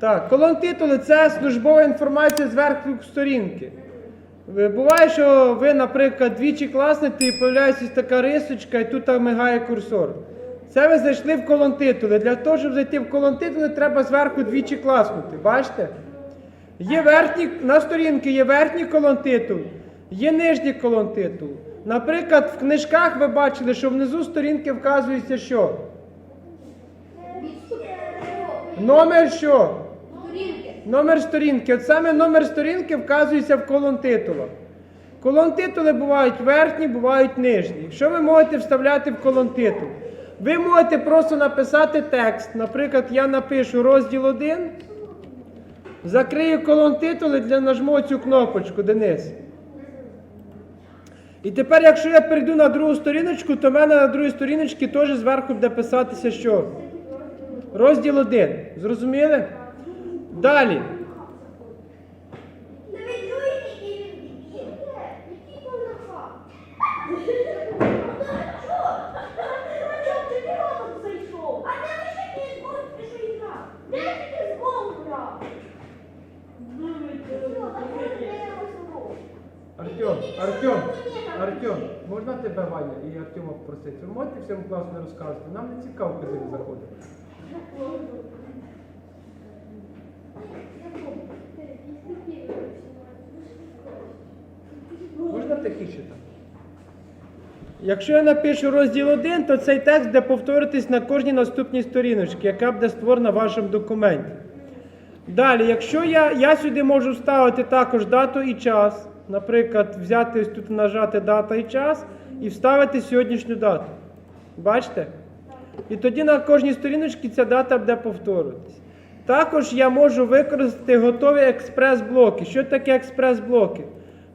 Так, колон титули це службова інформація зверху сторінки. Буває, що ви, наприклад, двічі класнете і появляється така рисочка, і тут мигає курсор. Це ви зайшли в колон титули. Для того, щоб зайти в колон титули, треба зверху двічі класнути. Бачите? Є верхній, на сторінці є верхній колон титул, є нижній колон титул. Наприклад, в книжках ви бачили, що внизу сторінки вказується що? Номер що? Номер сторінки. От саме номер сторінки вказується в колон титула. Колон титули бувають верхні, бувають нижні. Що ви можете вставляти в колон титул? Ви можете просто написати текст. Наприклад, я напишу розділ 1, закрию колон титули, для нажму цю кнопочку, Денис. І тепер, якщо я перейду на другу сторіночку, то в мене на другій сторіночці теж зверху буде писатися що? Розділ 1. Зрозуміли? Далі. Артем, Артем, Артем, можна тебе, Ваня, і Артема попросити? Ви можете всьому класу не розказувати? Нам не цікаво, куди ви заходите. Можна тихіше там? Якщо я напишу розділ 1, то цей текст буде повторитись на кожній наступній сторіночці, яка буде створена в вашому документі. Далі, якщо я, я сюди можу вставити також дату і час, наприклад, взяти тут нажати дата і час і вставити сьогоднішню дату. Бачите? І тоді на кожній сторіночці ця дата буде повторюватись. Також я можу використати готові експрес-блоки. Що таке експрес-блоки?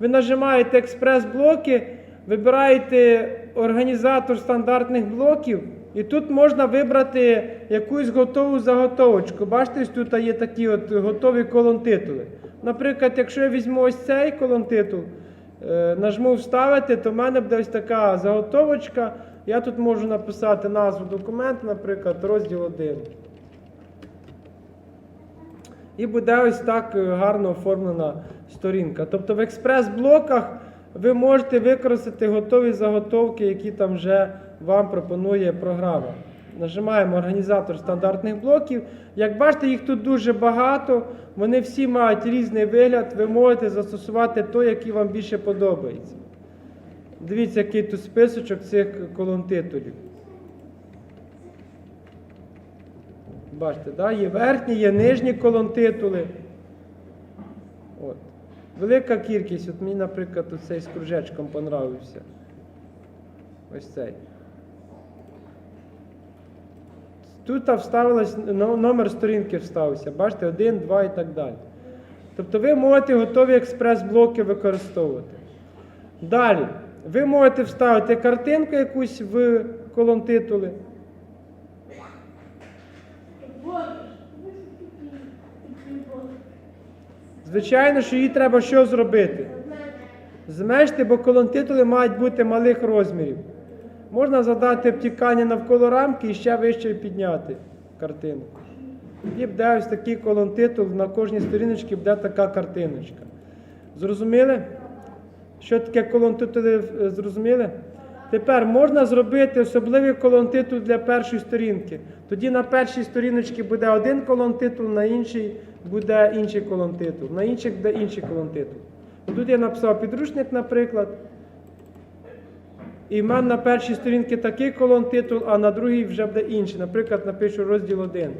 Ви нажимаєте експрес-блоки, вибираєте організатор стандартних блоків, і тут можна вибрати якусь готову заготовочку. Бачите, тут є такі от готові колон титули. Наприклад, якщо я візьму ось цей колон титул, е, нажму вставити, то в мене буде ось така заготовочка. Я тут можу написати назву документу, наприклад, розділ 1. І буде ось так е, гарно оформлена сторінка. Тобто в експрес-блоках ви можете використати готові заготовки, які там вже вам пропонує програма. Нажимаємо організатор стандартних блоків. Як бачите, їх тут дуже багато, вони всі мають різний вигляд, ви можете застосувати той, який вам більше подобається. Дивіться, який тут списочок цих колон титулів. Бачите, да? є верхні, є нижні колон титули. От. Велика кількість. От мені, наприклад, цей з кружечком понравився. Ось цей. Тут вставилось, номер сторінки вставився. Бачите, один, два і так далі. Тобто ви можете готові експрес-блоки використовувати. Далі, ви можете вставити картинку якусь в колон титули. Звичайно, що їй треба що зробити? Зменшити, бо колон титули мають бути малих розмірів. Можна задати обтікання навколо рамки і ще вище підняти картинку. І буде ось такий колон титул, на кожній сторіночці буде така картиночка. Зрозуміли? Що таке колон титули е, зрозуміли? Тепер можна зробити особливий колон титул для першої сторінки. Тоді на першій сторіночці буде один колон титул, на іншій буде інший колон титул, на інших буде інший колон титул. Тут я написав підручник, наприклад. І в мене на першій сторінці такий колон титул, а на другій вже буде інший. Наприклад, напишу розділ 1.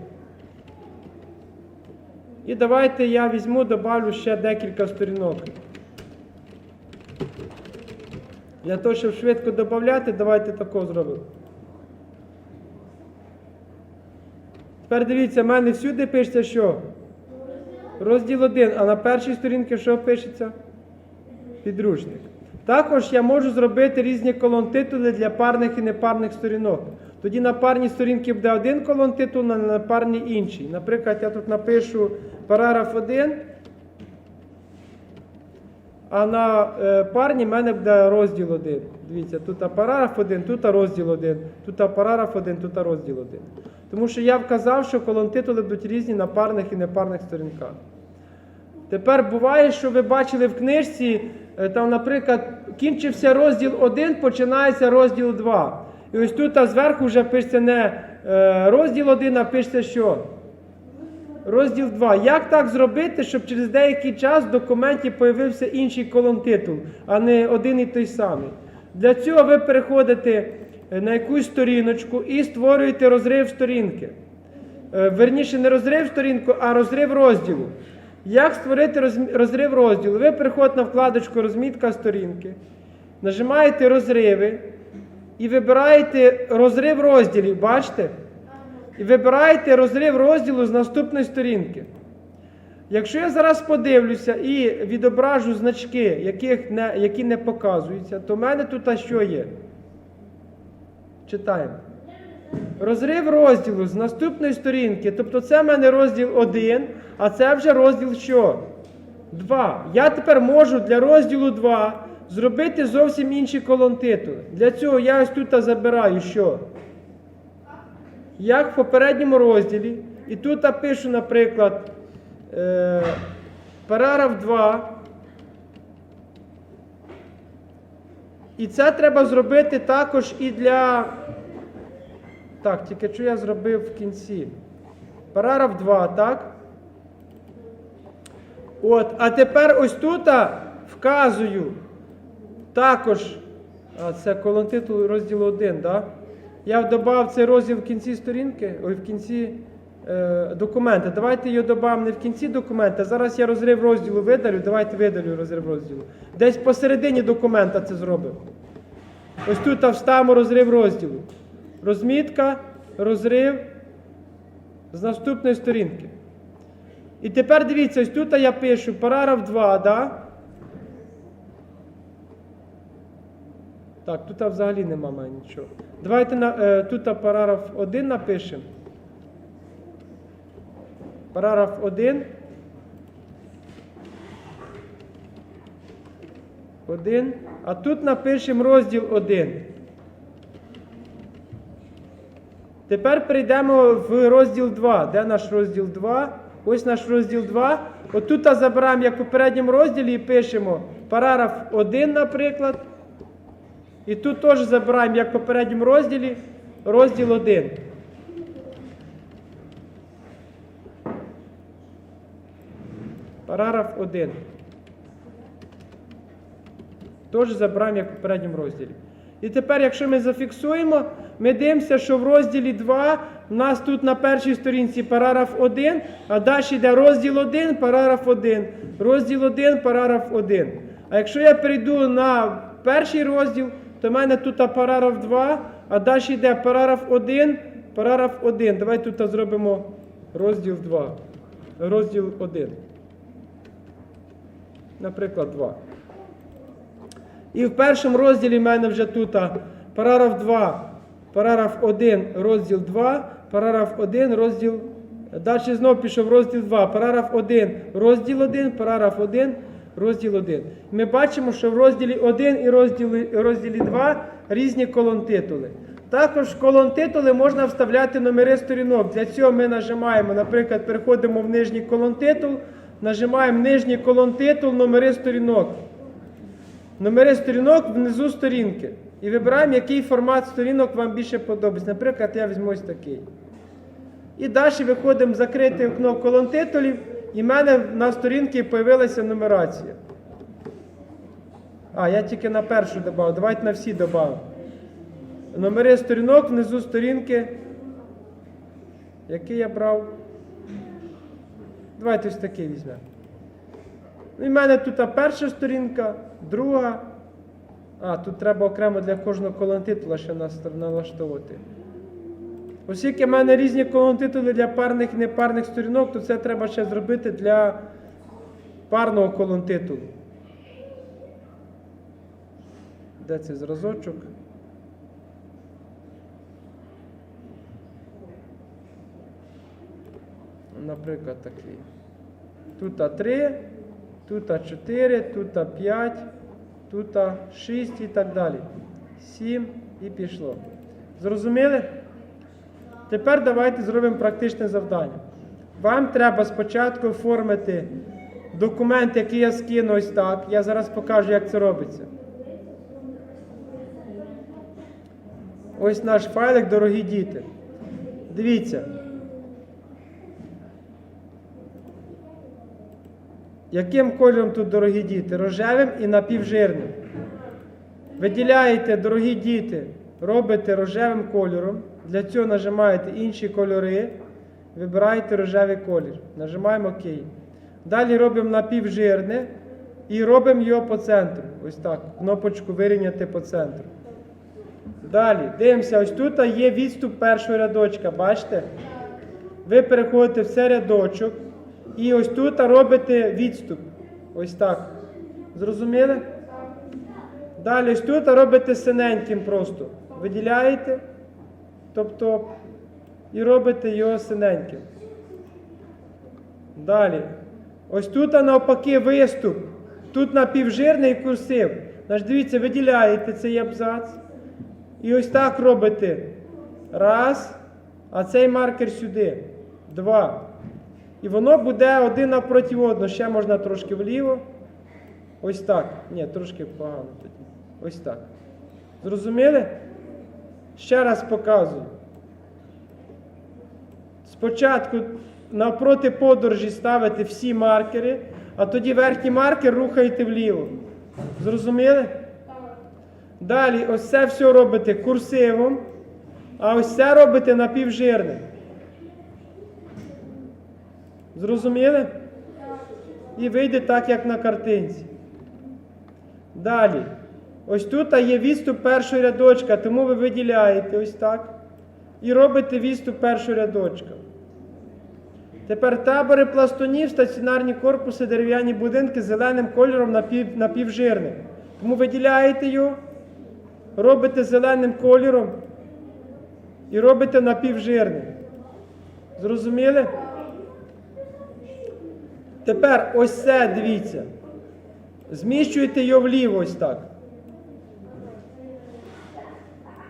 І давайте я візьму, добавлю ще декілька сторінок. Для того, щоб швидко додати, давайте такого зробимо. Тепер дивіться, в мене всюди пишеться що? Розділ 1, а на першій сторінці що пишеться? Підручник. Також я можу зробити різні колон титули для парних і непарних сторінок. Тоді на парній сторінці буде один колон титул, на на парній інший. Наприклад, я тут напишу параграф 1, а на е, парні в мене буде розділ 1. Дивіться, тут параграф 1, тут розділ 1, тут параграф 1, тут розділ 1. Тому що я вказав, що колонтитули будуть різні на парних і непарних сторінках. Тепер буває, що ви бачили в книжці, е, там, наприклад, кінчився розділ 1, починається розділ 2. І ось тут зверху вже пишеться не е, розділ 1, а пишеться що? Розділ 2. Як так зробити, щоб через деякий час в документі появився інший колонтитул, а не один і той самий? Для цього ви переходите е, на якусь сторіночку і створюєте розрив сторінки. Е, Верніше, не розрив сторінку, а розрив розділу. Як створити розрив розділу? Ви переходите на вкладочку Розмітка сторінки, нажимаєте розриви і вибираєте розрив розділів. Бачите? І вибираєте розрив розділу з наступної сторінки. Якщо я зараз подивлюся і відображу значки, яких не, які не показуються, то в мене тут а що є? Читаємо. Розрив розділу з наступної сторінки. Тобто це в мене розділ 1, а це вже розділ що? 2. Я тепер можу для розділу 2 зробити зовсім інші колонтитули. Для цього я ось тут забираю що? Як в попередньому розділі. І тут я пишу, наприклад, е, параграф 2. І це треба зробити також і для. Так, тільки що я зробив в кінці. Параграф 2, так? От, а тепер ось тут вказую також. А це колонтитул розділу 1, так? Я додав цей розділ в кінці сторінки, ой, в кінці е, документа. Давайте його додамо не в кінці документа. Зараз я розрив розділу видалю. Давайте видалю розрив розділу. Десь посередині документа це зробимо. Ось тут вставимо розрив розділу. Розмітка, розрив з наступної сторінки. І тепер дивіться, ось тут я пишу параграф 2, да? Так, тут взагалі нема мене нічого. Давайте на, е, тут параграф 1 напишемо. Параграф 1. 1. А тут напишемо розділ 1. Тепер перейдемо в розділ 2. Де наш розділ 2? Ось наш розділ 2. Отут забираємо, як в попередньому розділі, і пишемо параграф 1, наприклад. І тут теж забираємо, як в попередньому розділі, розділ 1. Параграф 1. Теж забираємо, як в попередньому розділі. І тепер, якщо ми зафіксуємо, ми дивимося, що в розділі 2 у нас тут на першій сторінці параграф 1, а далі йде розділ 1, параграф 1, розділ 1, параграф 1. А якщо я перейду на перший розділ, то в мене тут параграф 2, а далі йде параграф 1, параграф 1. Давай тут зробимо розділ 2. Розділ 1. Наприклад, 2. І в першому розділі в мене вже тут параграф 2, параграф 1, розділ 2, параграф 1, розділ. Далі знову пішов розділ 2, параграф 1, розділ 1, параграф 1, розділ 1. Ми бачимо, що в розділі 1 і розділі, розділі 2 різні колонтитули. Також в колонтитули можна вставляти номери сторінок. Для цього ми нажимаємо, наприклад, переходимо в нижній колонтитул, нажимаємо нижній колонтитул, номери сторінок. Номери сторінок внизу сторінки. І вибираємо, який формат сторінок вам більше подобається. Наприклад, я візьму ось такий. І далі виходимо в закрите окно колонтитулів, і в мене на сторінці з'явилася нумерація. А, я тільки на першу додав. Давайте на всі додав. Номери сторінок внизу сторінки. Який я брав? Давайте ось такий візьмемо. Ну, І в мене тут перша сторінка, друга. А, тут треба окремо для кожного колонтитула ще нас- налаштовувати. Оскільки в мене різні колонтитули для парних і непарних сторінок, то це треба ще зробити для парного колонтитулу. Де цей зразочок? Наприклад, такий. Тут 3, тут 4, тут 5, тут 6 і так далі. 7 і пішло. Зрозуміли? Тепер давайте зробимо практичне завдання. Вам треба спочатку оформити документ, який я скину ось так. Я зараз покажу, як це робиться. Ось наш файлик, дорогі діти. Дивіться. Яким кольором тут дорогі діти? Рожевим і напівжирним. Виділяєте, дорогі діти, робите рожевим кольором. Для цього нажимаєте інші кольори. Вибираєте рожевий колір. Нажимаємо ОК. Далі робимо напівжирне і робимо його по центру. Ось так. Кнопочку вирівняти по центру. Далі, дивимося, ось тут є відступ першого рядочка, бачите? Ви переходите в цей рядочок і ось тут робите відступ. Ось так. Зрозуміли? Далі ось тут робите синеньким просто. Виділяєте, тобто, і робите його синеньким. Далі. Ось тут навпаки виступ. Тут напівжирний курсив. Значить, дивіться, виділяєте цей абзац. І ось так робите. Раз. А цей маркер сюди. Два. І воно буде один напроти одного. Ще можна трошки вліво. Ось так. Ні, трошки погано. Ось так. Зрозуміли? Ще раз показую. Спочатку навпроти подорожі ставите всі маркери, а тоді верхній маркер рухаєте вліво. Зрозуміли? Далі ось це все робите курсивом, а ось це робите напівжирним. Зрозуміли? І вийде так, як на картинці. Далі. Ось тут є відступ першого рядочка, тому ви виділяєте ось так. І робите відступ першого рядочка. Тепер табори пластунів, стаціонарні корпуси, дерев'яні будинки зеленим кольором напів, напівжирним. Тому виділяєте його, робите зеленим кольором і робите напівжирним. Зрозуміли? Тепер ось це, дивіться. Зміщуєте його вліво ось так.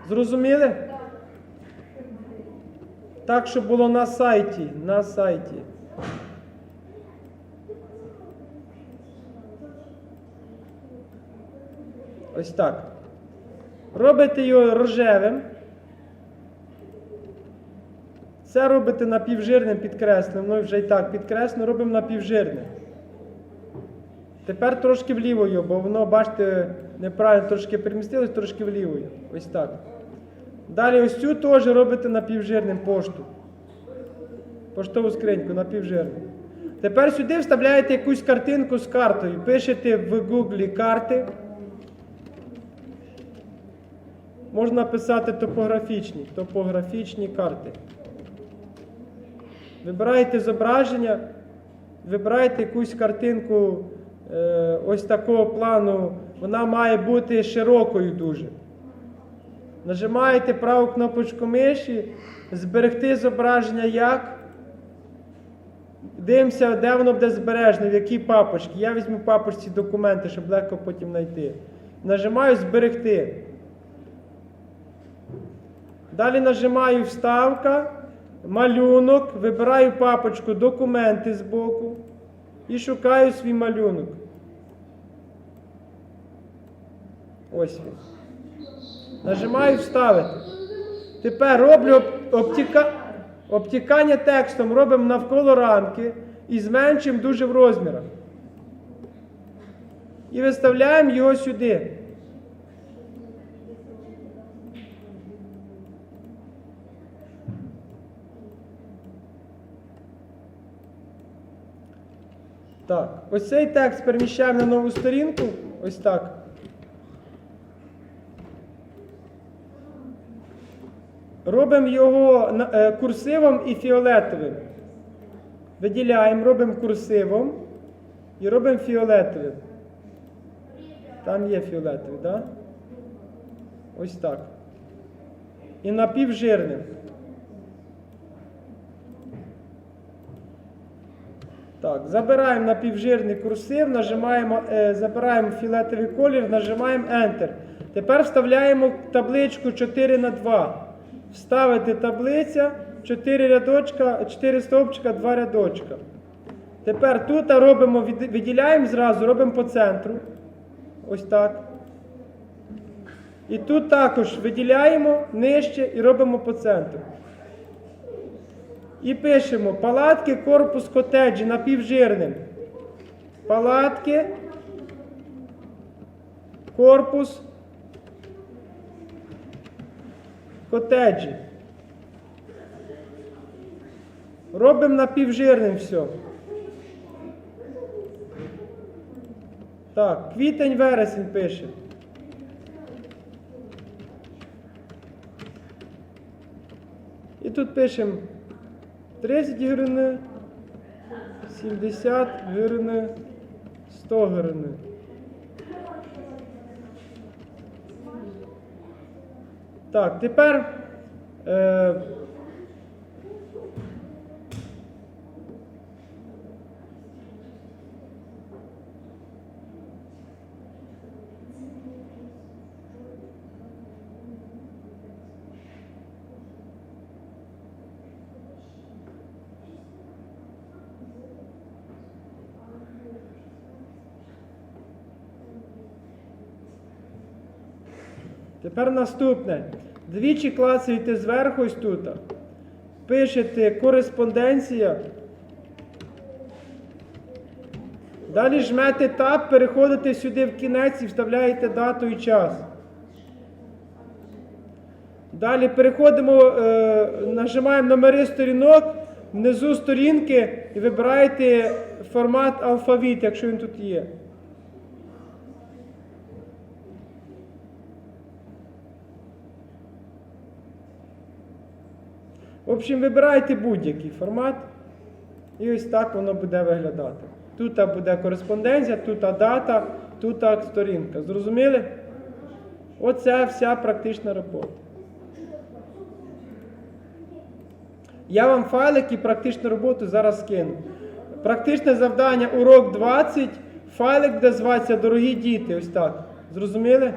Зрозуміли? Так, щоб було на сайті. На сайті. Ось так. Робите його рожевим. Це робите напівжирним підкресленим. Ну вже і так підкреслено, робимо напівжирним. Тепер трошки вліво його, бо воно, бачите, неправильно трошки перемістилось, трошки вліво. його. Ось так. Далі ось цю теж робите напівжирним пошту. Поштову скриньку напівжирним. Тепер сюди вставляєте якусь картинку з картою. Пишете в Google карти. Можна писати топографічні, топографічні карти. Вибираєте зображення, вибираєте якусь картинку е, ось такого плану. Вона має бути широкою дуже. Нажимаєте праву кнопочку миші, зберегти зображення як. Дивимося, де воно буде збережне, в якій папочці. Я візьму папочці документи, щоб легко потім знайти. Нажимаю зберегти. Далі нажимаю вставка, малюнок, вибираю папочку документи збоку і шукаю свій малюнок. Ось він. Нажимаю вставити. Тепер роблю обтіка... обтікання текстом, робимо навколо рамки і зменшуємо дуже в розмірах. І виставляємо його сюди. Так, ось цей текст переміщаємо на нову сторінку. Ось так. Робимо його е, курсивом і фіолетовим. Виділяємо, робимо курсивом і робимо фіолетовим. Там є фіолетовий, так? Да? Ось так. І напівжирним. Так, забираємо напівжирний курсив, нажимаємо, е, забираємо фіолетовий колір, нажимаємо Enter. Тепер вставляємо табличку 4 на 2. Вставити таблиця 4 рядочка, 4 стовпчика, 2 рядочка. Тепер тут робимо, виділяємо зразу, робимо по центру. Ось так. І тут також виділяємо нижче і робимо по центру. І пишемо палатки, корпус котеджі напівжирним. Палатки, корпус, котеджі. Робимо напівжирним все. Так, квітень, вересень пише. І тут пишемо 30 гривень, 70 гривень, 100 гривень. Так, тепер е, Тепер наступне. Двічі клацаєте зверху ось тут. Пишете кореспонденція. Далі жмете таб, переходите сюди в кінець і вставляєте дату і час. Далі переходимо, е, нажимаємо номери сторінок, внизу сторінки і вибираєте формат алфавіт, якщо він тут є. В общем, вибирайте будь-який формат, і ось так воно буде виглядати. Тут буде кореспонденція, тут дата, тут сторінка. Зрозуміли? Оце вся практична робота. Я вам файлик і практичну роботу зараз скину. Практичне завдання урок 20. Файлик буде зватися Дорогі діти. Ось так. Зрозуміли?